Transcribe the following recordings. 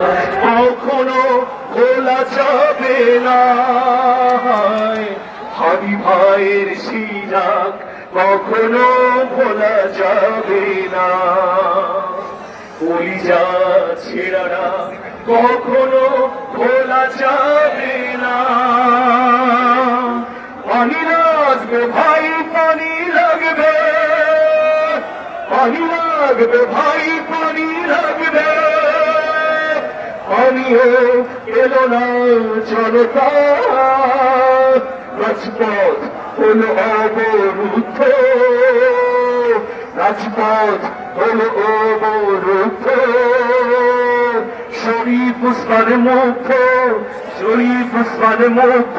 কখনো খোলা যাবে না। হরি ভাইয়ের সিরাক কখনো ভোলা যাবে না। কলিজা ছেড়ারা কখনো খোলা যাবে না। পানি লাগবে ভাই, পানি লাগবে। পানি লাগবে ভাই, পানি লাগবে। পানিও এলো না জনতা রাজপথ হলো অবরুদ্ধ রাজপথ হলো অবরুদ্ধ শরীফ উসমান মুখ শরীফ উসমান মুখ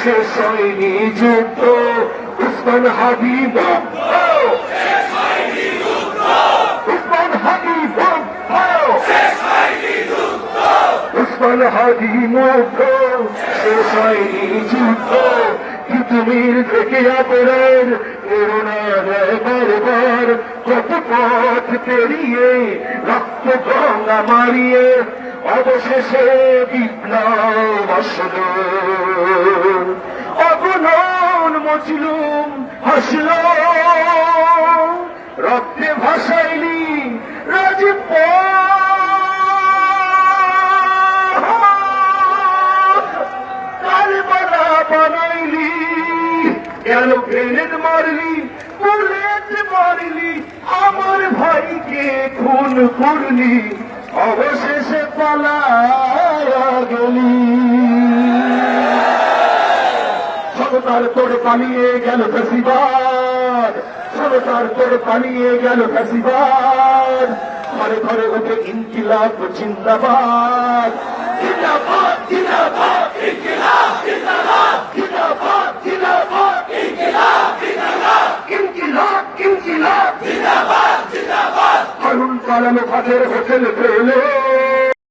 শেষ হয়নি যুদ্ধ উসমান হাবিব মুখ শেষ হয়নি যুদ্ধ পৃথিবীর থেকে অপরের প্রেরণা বারবার? কত পথ পেরিয়ে, রক্ত গঙ্গা মারিয়ে, অবশেষে বিপ্লব আসল। অগণন মজলুম হাসল। বানাইলি, কেন গ্রেনেড মারলি বুলেট মারলি, আমার ভাইকে খুন করলি, অবশেষে পালায়া গেলি। সরকার তোর পালিয়ে গেল ফেসিবাদ, সরকার তোর পালিয়ে গেল ফেসিবাদ। ঘরে ঘরে উঠে ইনকিলাব, জিন্দাবাদ। জিন্দাবাদ জিন্দাবাদ ইনকিলাব জিন্দাবাদ জিন্দাবাদ জিন্দাবাদ ইনকিলাব জিন্দাবাদ ইনকিলাব জিন্দাবাদ ফাতের হোটেল পেলে